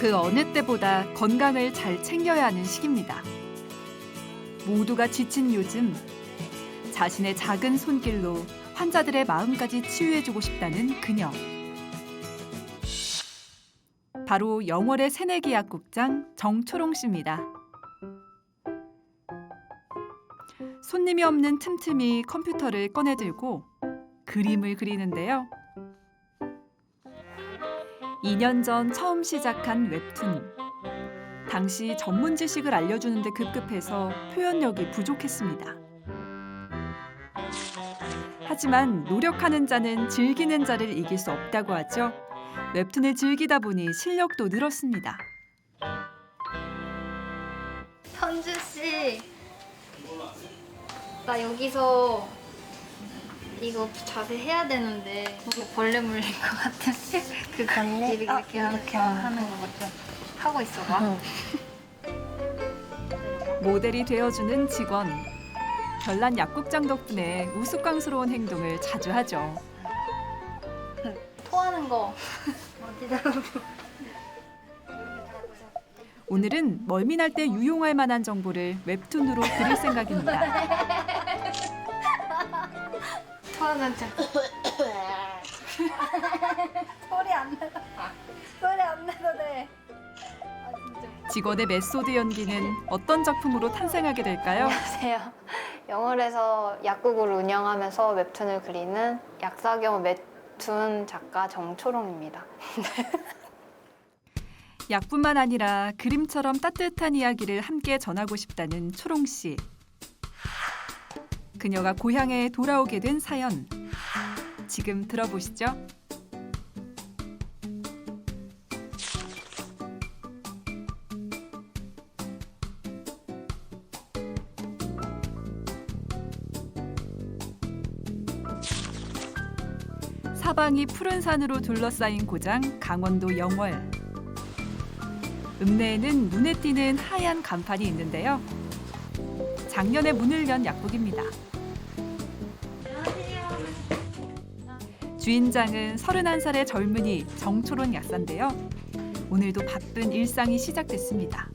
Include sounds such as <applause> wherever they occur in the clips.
그 어느 때보다 건강을 잘 챙겨야 하는 시기입니다. 모두가 지친 요즘 자신의 작은 손길로 환자들의 마음까지 치유해주고 싶다는 그녀. 바로 영월의 새내기 약국장 정초롱 씨입니다. 손님이 없는 틈틈이 컴퓨터를 꺼내들고 그림을 그리는데요. 2년 전 처음 시작한 웹툰. 당시 전문 지식을 알려주는데 급급해서 표현력이 부족했습니다. 하지만 노력하는 자는 즐기는 자를 이길 수 없다고 하죠. 웹툰을 즐기다 보니 실력도 늘었습니다. 현주 씨, 나 여기서 이거 자세 해야 되는데 이거 벌레 물릴 것 같은데 <laughs> 그 벌레? 이렇게 아, 이렇게 이렇게 하는 거 같아. 하고 있어 봐. <laughs> 모델이 되어주는 직원. 별난 약국장 덕분에 우스꽝스러운 행동을 자주 하죠. <laughs> 토하는 거 어디다? 오늘은 멀미 날 때 유용할 만한 정보를 웹툰으로 드릴 생각입니다. 토하는 척. 소리 안 내도 소리 안 내도 돼. 아 진짜. 직원의 메소드 연기는 어떤 작품으로 탄생하게 될까요? 안녕하세요. 영월에서 약국을 운영하면서 웹툰을 그리는 약사경 웹툰 작가 정초롱입니다. 약뿐만 아니라 그림처럼 따뜻한 이야기를 함께 전하고 싶다는 초롱 씨. 그녀가 고향에 돌아오게 된 사연. 지금 들어보시죠. 사방이 푸른 산으로 둘러싸인 고장 강원도 영월. 읍내에는 눈에 띄는 하얀 간판이 있는데요. 작년에 문을 연 약국입니다. 주인장은 31살의 젊은이 정초론 약사인데요. 오늘도 바쁜 일상이 시작됐습니다.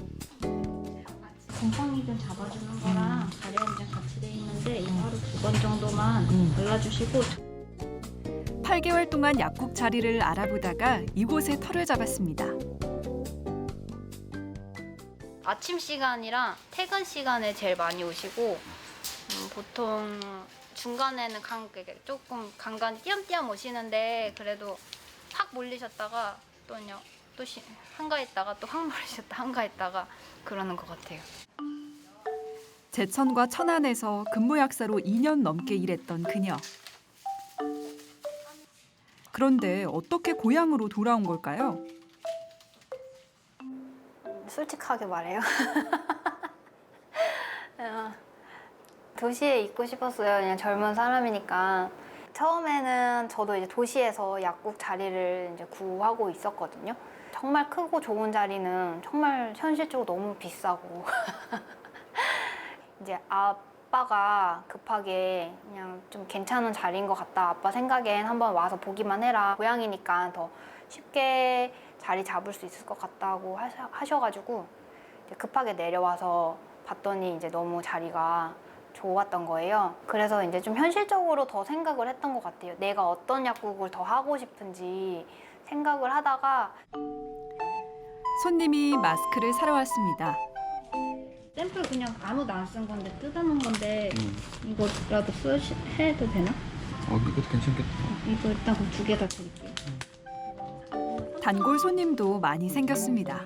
곰팡이균 잡아주는 거랑 발열이랑 같이 돼 있는데 이거 하루 두 번 정도만 발라주시고 8개월 동안 약국 자리를 알아보다가 이곳에 털을 잡았습니다. 아침 시간이랑 퇴근 시간에 제일 많이 오시고 음, 보통 중간에는 간, 이렇게 조금 간간히 띄엄띄엄 오시는데 그래도 확 몰리셨다가 또요 또 시, 한가했다가 또 확 몰리셨다 한가했다가 그러는 것 같아요. 제천과 천안에서 근무 약사로 2년 넘게 일했던 그녀. 그런데 어떻게 고향으로 돌아온 걸까요? 솔직하게 말해요. <laughs> 어, 도시에 있고 싶었어요. 그냥 젊은 사람이니까. 처음에는 저도 이제 도시에서 약국 자리를 이제 구하고 있었거든요. 정말 크고 좋은 자리는 정말 현실적으로 너무 비싸고. <laughs> 이제 아빠가 급하게 그냥 좀 괜찮은 자리인 것 같다. 아빠 생각엔 한번 와서 보기만 해라. 고향이니까 더 쉽게 자리 잡을 수 있을 것 같다고 하셔- 하셔가지고 급하게 내려와서 봤더니 이제 너무 자리가 좋았던 거예요. 그래서 이제 좀 현실적으로 더 생각을 했던 것 같아요. 내가 어떤 약국을 더 하고 싶은지 생각을 하다가 손님이 마스크를 사러 왔습니다. 샘플 그냥 아무도 안 쓴 건데 뜯어놓은 건데 음. 이거라도 쓰 해도 되나? 어, 이것도 괜찮겠다. 이거 일단 그두개 다 드릴게요. 단골 손님도 많이 생겼습니다.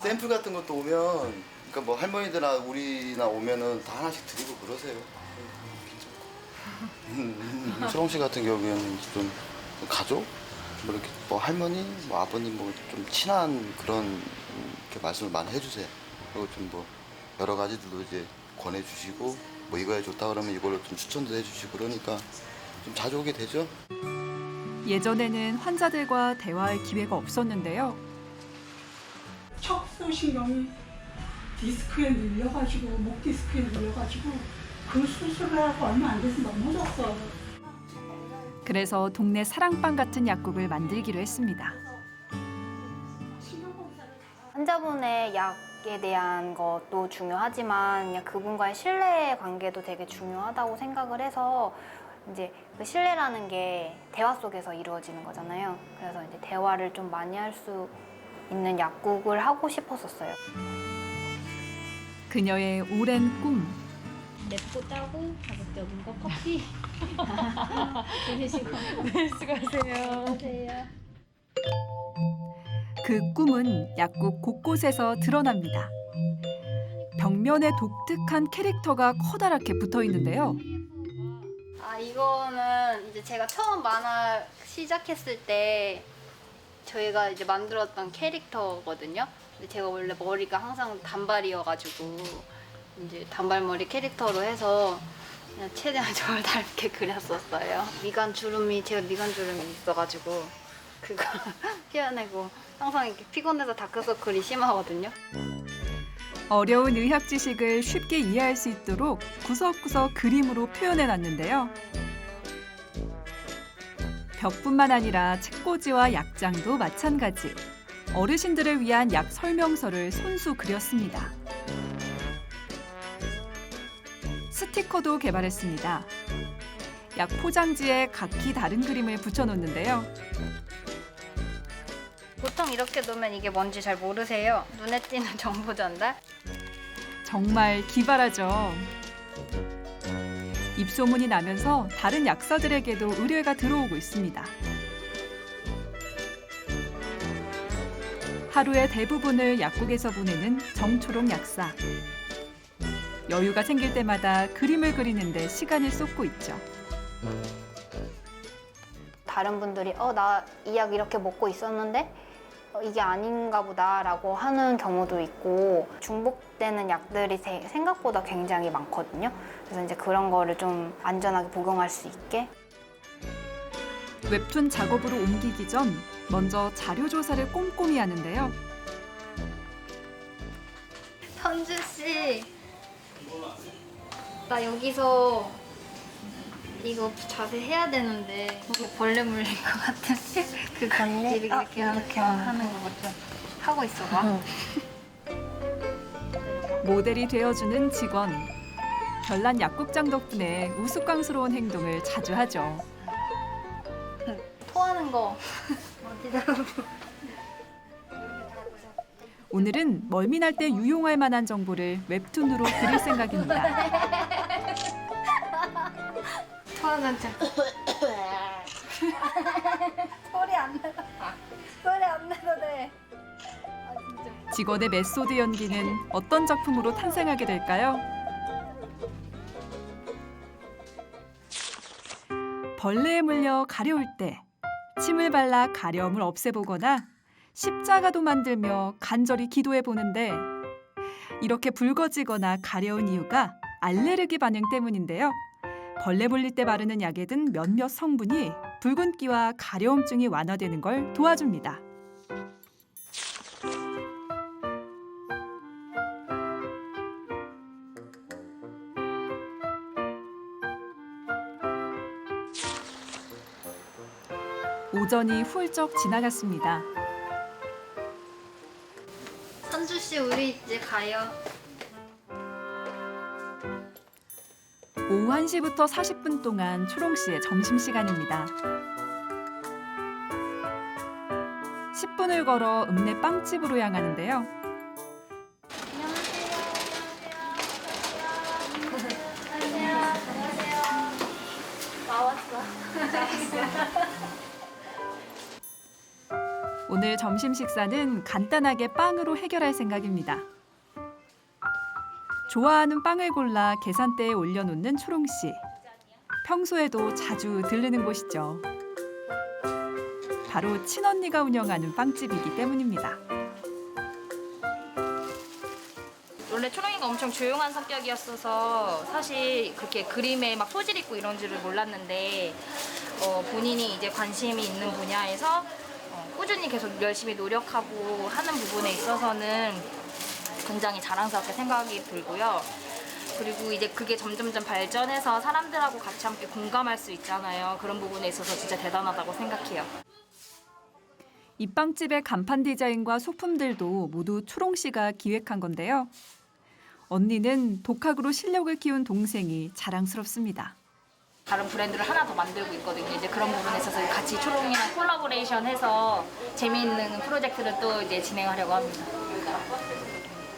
샘플 같은 것도 오면 그러니까 뭐 할머니들이나 우리나 오면은 다 하나씩 드리고 그러세요. 괜찮고. 소롱 씨 같은 경우에는 좀 가족, 뭐 이렇게 뭐 할머니, 뭐 아버님 뭐 좀 친한 그런 이렇게 말씀을 많이 해주세요. 그리고 좀 뭐 여러 가지들도 이제 권해주시고 뭐 이거에 좋다 그러면 이걸로 좀 추천도 해주시고 그러니까 좀 자주 오게 되죠. 예전에는 환자들과 대화할 기회가 없었는데요. 척수신경이 디스크에 눌려가지고 목 디스크에 눌려가지고 그 수술을 하고 얼마 안 돼서 넘어졌어. 그래서 동네 사랑방 같은 약국을 만들기로 했습니다. 환자분의 약에 대한 것도 중요하지만 그냥 그분과의 신뢰 관계도 되게 중요하다고 생각을 해서 이제 그 신뢰라는 게 대화 속에서 이루어지는 거잖아요. 그래서 이제 대화를 좀 많이 할 수 있는 약국을 하고 싶었었어요. 그녀의 오랜 꿈. 맵고 따고 가볍게 먹은 거 커피 <laughs> 드시고 그 꿈은 약국 곳곳에서 드러납니다. 벽면에 독특한 캐릭터가 커다랗게 붙어 있는데요. 아 이거는 이제 제가 처음 만화 시작했을 때 저희가 이제 만들었던 캐릭터거든요. 근데 제가 원래 머리가 항상 단발이어가지고 이제 단발머리 캐릭터로 해서 그냥 최대한 <laughs> 저를 닮게 그렸었어요. 미간 주름이 제가 미간 주름이 있어가지고 그거 <laughs> 피어내고 항상 이렇게 피곤해서 다크서클이 심하거든요. 어려운 의학 지식을 쉽게 이해할 수 있도록 구석구석 그림으로 표현해 놨는데요. 벽뿐만 아니라 책꽂이와 약장도 마찬가지. 어르신들을 위한 약 설명서를 손수 그렸습니다. 스티커도 개발했습니다. 약 포장지에 각기 다른 그림을 붙여놓는데요. 보통 이렇게 놓으면 이게 뭔지 잘 모르세요. 눈에 띄는 <laughs> 정보 전달. 정말 기발하죠. 입소문이 나면서 다른 약사들에게도 의뢰가 들어오고 있습니다. 하루의 대부분을 약국에서 보내는 정초롱 약사. 여유가 생길 때마다 그림을 그리는데 시간을 쏟고 있죠. 다른 분들이 어 나 이 약 이렇게 먹고 있었는데 어, 이게 아닌가 보다라고 하는 경우도 있고 중복되는 약들이 세- 생각보다 굉장히 많거든요. 그래서 이제 그런 거를 좀 안전하게 복용할 수 있게 웹툰 작업으로 옮기기 전 먼저 자료 조사를 꼼꼼히 하는데요. 선주 씨, 나 여기서 이거 자세 해야 되는데 이게 벌레 물린 것 같아. 그 벌레? 이렇게 아, 이렇게 이렇게 하는 거좀 하고 있어봐. <laughs> 모델이 되어주는 직원. 별난 약국장 덕분에 우스꽝스러운 행동을 자주 하죠. 토하는 거 오늘은 멀미날 때 유용할 만한 정보를 웹툰으로 그릴 생각입니다. 토하는 척. 소리 안 내. 소리 안 내도 돼. 직원의 메소드 연기는 어떤 작품으로 탄생하게 될까요? 벌레에 물려 가려울 때 침을 발라 가려움을 없애보거나 십자가도 만들며 간절히 기도해 보는데 이렇게 붉어지거나 가려운 이유가 알레르기 반응 때문인데요. 벌레 물릴 때 바르는 약에 든 몇몇 성분이 붉은기와 가려움증이 완화되는 걸 도와줍니다. 오전이 훌쩍 지나갔습니다. 선주 씨 우리 이제 가요. 오후 1시부터 40분 동안 초롱 씨의 점심 시간입니다. 10분을 걸어 읍내 빵집으로 향하는데요. 오늘 점심 식사는 간단하게 빵으로 해결할 생각입니다. 좋아하는 빵을 골라 계산대에 올려놓는 초롱 씨. 평소에도 자주 들르는 곳이죠. 바로 친언니가 운영하는 빵집이기 때문입니다. 원래 초롱이가 엄청 조용한 성격이었어서 사실 그렇게 그림에 막 소질 있고 이런 줄을 몰랐는데 어, 본인이 이제 관심이 있는 분야에서 어, 꾸준히 계속 열심히 노력하고 하는 부분에 있어서는 굉장히 자랑스럽게 생각이 들고요. 그리고 이제 그게 점점점 발전해서 사람들하고 같이 함께 공감할 수 있잖아요. 그런 부분에 있어서 진짜 대단하다고 생각해요. 입방집의 간판 디자인과 소품들도 모두 초롱 씨가 기획한 건데요. 언니는 독학으로 실력을 키운 동생이 자랑스럽습니다. 다른 브랜드를 하나 더 만들고 있거든요. 이제 그런 부분에 있어서 같이 초롱이랑 콜라보레이션해서 재미있는 프로젝트를 또 이제 진행하려고 합니다.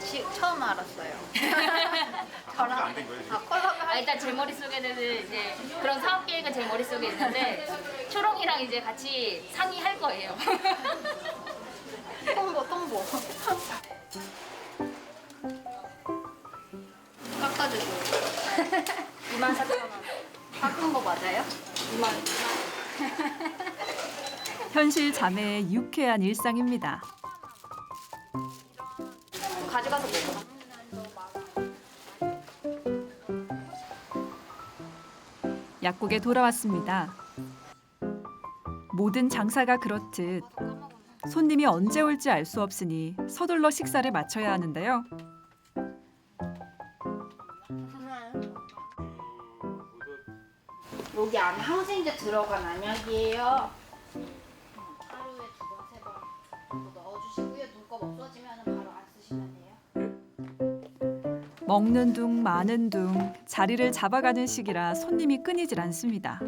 시- 처음 알았어요. <laughs> 저랑 아 콜라보 아, 일단 제 머릿속에는 이제 그런 사업 계획은 제 머릿속에 있는데 초롱이랑 이제 같이 상의할 거예요. 통보 통보. 깎아주고 <laughs> 2만 4천 원. 깎은 거 맞아요? <laughs> 현실 자매의 유쾌한 일상입니다. 가져가서 먹어. 약국에 돌아왔습니다. 모든 장사가 그렇듯 손님이 언제 올지 알 수 없으니 서둘러 식사를 마쳐야 하는데요. 여기 안에 항생제 들어간 안약이에요. 하루에 두 번, 세 번 정도 넣어주시고요. 눈곱 없어지면 바로 안 쓰시면 돼요. 먹는 둥 마는 둥 자리를 잡아가는 시기라 손님이 끊이질 않습니다.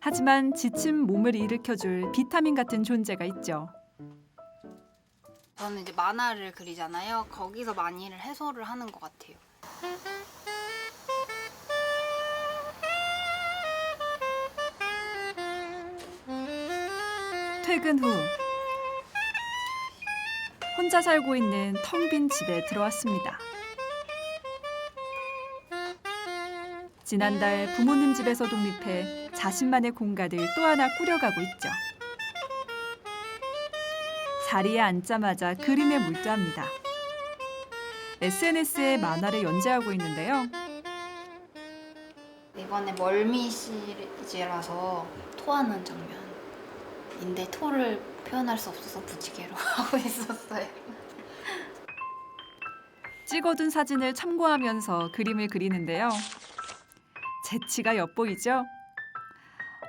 하지만 지친 몸을 일으켜줄 비타민 같은 존재가 있죠. 저는 이제 만화를 그리잖아요. 거기서 많이를 해소를 하는 것 같아요. 퇴근 후 혼자 살고 있는 텅 빈 집에 들어왔습니다. 지난달 부모님 집에서 독립해 자신만의 공간을 또 하나 꾸려가고 있죠. 자리에 앉자마자 그림에 몰두합니다. SNS에 만화를 연재하고 있는데요. 이번에 멀미 시리즈라서 토하는 장면 인데 토를 표현할 수 없어서 무지개로 <laughs> 하고 있었어요. 찍어둔 사진을 참고하면서 그림을 그리는데요. 재치가 엿보이죠?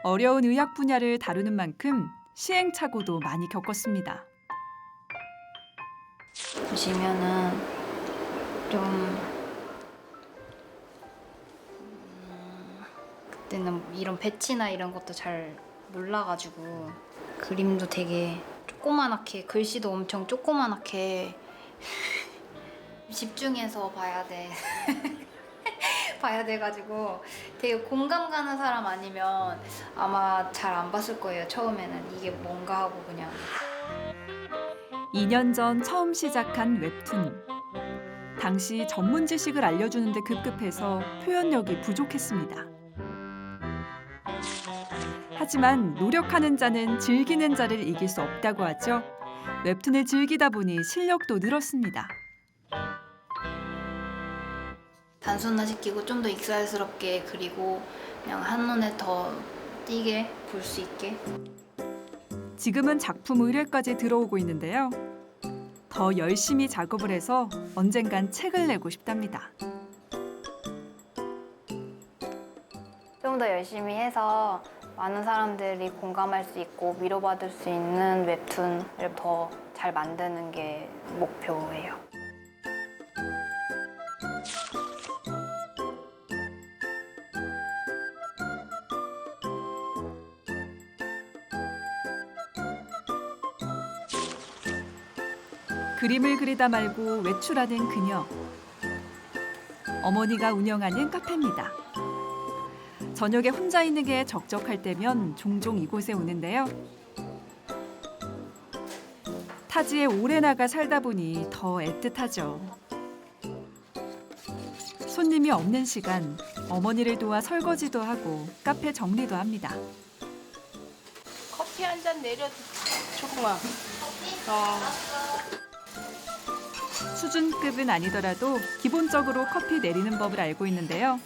어려운 의학 분야를 다루는 만큼 시행착오도 많이 겪었습니다. 보시면은 좀 음, 그때는 이런 배치나 이런 것도 잘 몰라가지고 그림도 되게 조그만하게 글씨도 엄청 조그만하게 <laughs> 집중해서 봐야 돼 <laughs> 봐야 돼가지고 되게 공감 가는 사람 아니면 아마 잘 안 봤을 거예요 처음에는 이게 뭔가 하고 그냥 2년 전 처음 시작한 웹툰. 당시 전문 지식을 알려주는데 급급해서 표현력이 부족했습니다. 하지만 노력하는 자는 즐기는 자를 이길 수 없다고 하죠. 웹툰을 즐기다 보니 실력도 늘었습니다. 단순화시키고 좀 더 익살스럽게 그리고 그냥 한눈에 더 띄게 볼 수 있게 지금은 작품 의뢰까지 들어오고 있는데요. 더 열심히 작업을 해서 언젠간 책을 내고 싶답니다. 좀 더 열심히 해서 많은 사람들이 공감할 수 있고 위로받을 수 있는 웹툰을 더 잘 만드는 게 목표예요. 그림을 그리다 말고 외출하는 그녀. 어머니가 운영하는 카페입니다. 저녁에 혼자 있는 게 적적할 때면 종종 이곳에 오는데요. 타지에 오래 나가 살다 보니 더 애틋하죠. 손님이 없는 시간 어머니를 도와 설거지도 하고 카페 정리도 합니다. 커피 한 잔 내려 조금만. 어. 수준급은 아니더라도 기본적으로 커피 내리는 법을 알고 있는데요.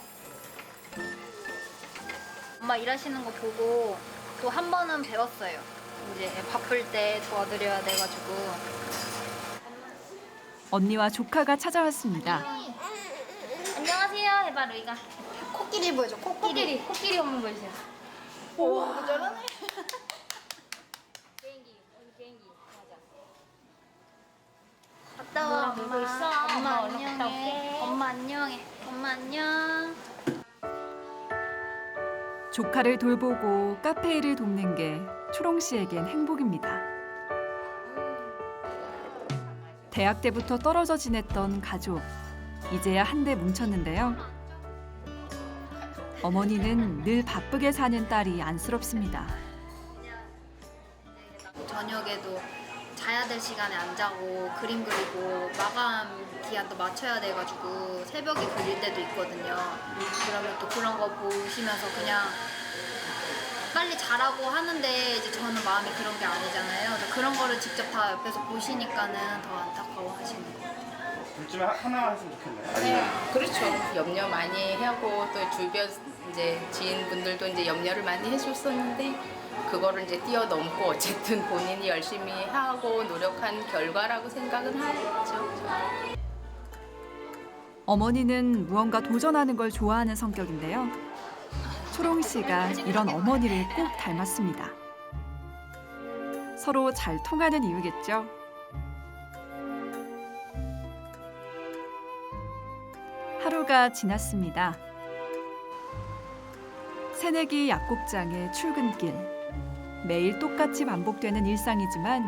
엄마 일하시는 거 보고 또 한 번은 배웠어요. 이제 바쁠 때 도와드려야 돼가지고. 언니와 조카가 찾아왔습니다. 안녕하세요 해봐 루이가. 코끼리 보여줘. 코끼리. 코끼리 코끼리 보여줘. 우와 잘하네. 비행기 오늘 비행기 가자. 갔다 와 엄마. 엄마, 엄마 안녕해. 엄마 안녕해. 엄마 안녕. 조카를 돌보고 카페 일을 돕는 게 초롱 씨에겐 행복입니다. 대학 때부터 떨어져 지냈던 가족, 이제야 한데 뭉쳤는데요. 어머니는 늘 바쁘게 사는 딸이 안쓰럽습니다. 될 시간에 안 자고 그림 그리고 마감 기한도 맞춰야 돼가지고 새벽에 그릴 때도 있거든요. 그러면 또 그런 거 보시면서 그냥 빨리 자라고 하는데 이제 저는 마음이 그런 게 아니잖아요. 그런 거를 직접 다 옆에서 보시니까는 더 안타까워 하시는 거예요. 둘 중에 하- 하나 했으면 좋겠네요. 네, 그렇죠. 염려 많이 하고 또 주변 이제 지인분들도 이제 염려를 많이 해줬었는데 그거를 이제 뛰어넘고 어쨌든 본인이 열심히 하고 노력한 결과라고 생각은 하죠. 어머니는 무언가 도전하는 걸 좋아하는 성격인데요. 초롱 씨가 이런 어머니를 꼭 닮았습니다. 서로 잘 통하는 이유겠죠. 하루가 지났습니다. 새내기 약국장의 출근길. 매일 똑같이 반복되는 일상이지만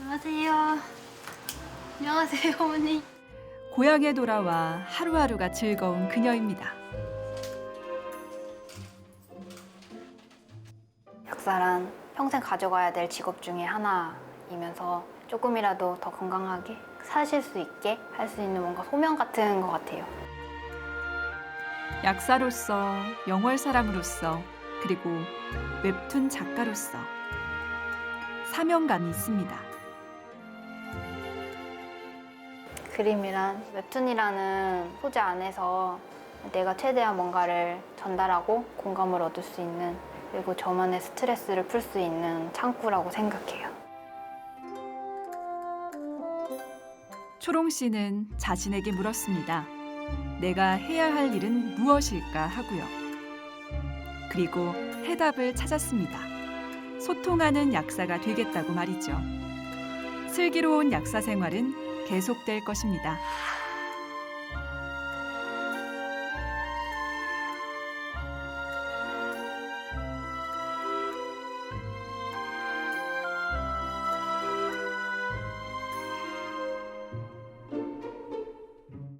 안녕하세요. 안녕하세요, 어머니. 고향에 돌아와 하루하루가 즐거운 그녀입니다. 약사란 평생 가져가야 될 직업 중에 하나이면서 조금이라도 더 건강하게 사실 수 있게 할 수 있는 뭔가 소명 같은 것 같아요. 약사로서, 영월 사람으로서, 그리고 웹툰 작가로서 사명감이 있습니다. 그림이란 웹툰이라는 소재 안에서 내가 최대한 뭔가를 전달하고 공감을 얻을 수 있는 그리고 저만의 스트레스를 풀 수 있는 창구라고 생각해요. 초롱 씨는 자신에게 물었습니다. 내가 해야 할 일은 무엇일까 하고요. 그리고 해답을 찾았습니다. 소통하는 약사가 되겠다고 말이죠. 슬기로운 약사 생활은 계속될 것입니다.